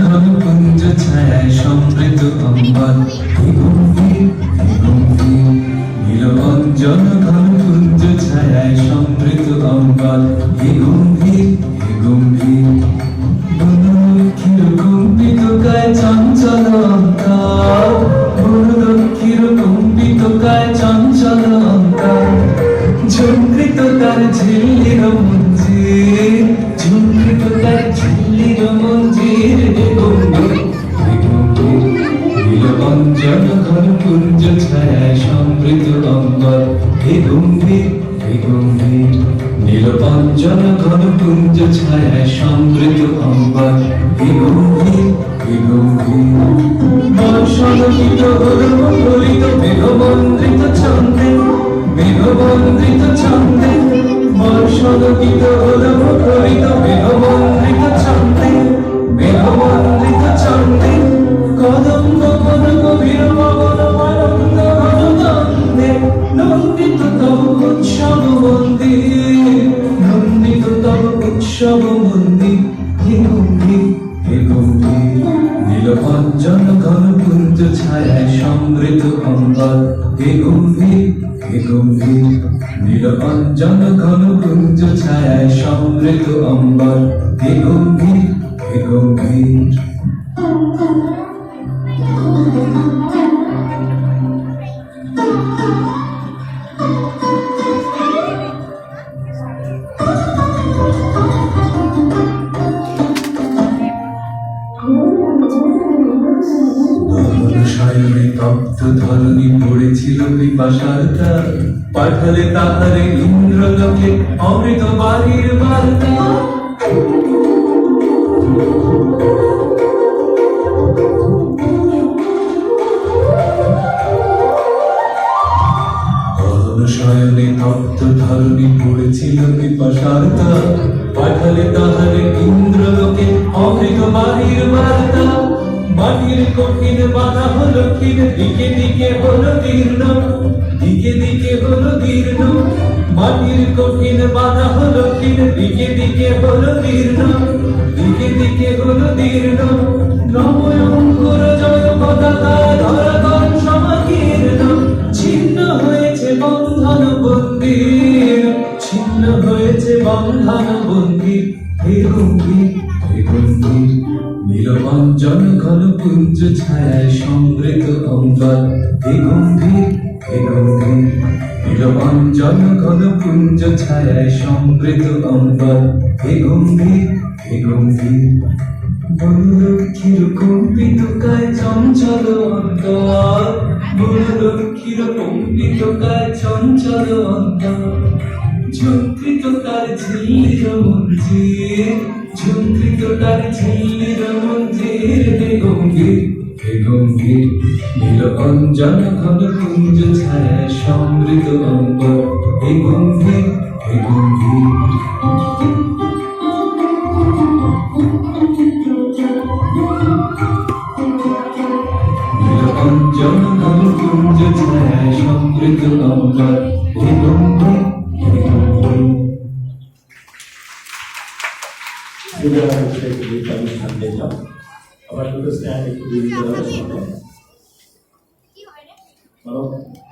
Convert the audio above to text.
ঘন কুঞ্জ গম্ভীর হে গম্ভীর নীলবঞ্জন ঘন কুঞ্জ ছায়ায় সমৃদ্ধ অম্বর হে গম্ভীর হে গম্ভীর। বনলক্ষ্মীর কম্পিত গায়ে চঞ্চল অন্তর। বনলক্ষ্মীর কম্পিত গায়ে চঞ্চল অন্তর। ঝঙ্কৃত তার ঝিল্লির মঞ্জির ঝঙ্কৃত তার ঝিল্লির মঞ্জির অম্বর হে গম্ভীর হে গম্ভীর নীলবঞ্জন ঘন কুঞ্জ ছায়ায় সমৃদ্ধ অম্বর হে গম্ভীর বর্ষণিত হল মেঘবন্দ্রিত ছন্দে মেঘবন্দ্রিত ছন্দে। বর্ষণিত হল মুখরিত মন্দির হে গম্ভীর হে গম্ভীর নীলভঞ্জন ঘন কুঞ্জ ছায়ায় সমৃদ্ধ অম্বর হে গম্ভীর হে গম্ভীর নীলভঞ্জন ঘন কুঞ্জ ছায়ায় সমৃদ্ধ অম্বর হে গম্ভীর হে গম্ভীর নবন তপ্ত ধরণী পড়েছিল পিপাসার পাঠালে তাহারে ইন্দ্রলোকে অমৃত বাড়ির বার্তা। শয়নে তপ্ত ধরণী পড়েছিল পিপাসার পাঠালে তাহারে ইন্দ্রলোকে অমৃত বাড়ির বার্তা। মাটির কঠিন বাধা হলো ক্ষীণ, দিকে দিকে হলো দীর্ণ, দিকে দিকে হলো দীর্ণ। মাটির কঠিন বাধা হলো ক্ষীণ, দিকে দিকে হলো দীর্ণ, দিকে দিকে হলো দীর্ণ। নবয়ঙ্কুর জয় পতাকা ধরাতন সমাকীর্ণ। ছিন্ন হয়েছে বন্ধন বন্দির, ছিন্ন হয়েছে বন্ধন বন্দির। পুঞ্জ ছায়ায় সমৃদ্ধ অম্বর হে গম্ভীর হে গম্ভীর। নীলবঞ্জন ঘন পুঞ্জ ছায়ায় সমৃদ্ধ অম্বর হে গম্ভীর হে গম্ভীর। বনলক্ষ্মীর কম্পিত কায় চঞ্চল অন্তর। বনলক্ষ্মীর কম্পিত কায় চঞ্চল অন্তর। ঝঙ্কৃত তার ঝিল্লির মঞ্জির ঝঙ্কৃত তার ঝিল্লির মঞ্জির হে গম্ভীর নীলকঞ্জন ঘন কুঞ্জ সমৃদ্ধ অম্বর হে গম্ভীর হে গম্ভীর নীলকঞ্জন ঘন কুঞ্জ ছায়ায় সমৃদ্ধ অম্বর হে গম্ভীর হে গম্ভীর সুতরাং হচ্ছে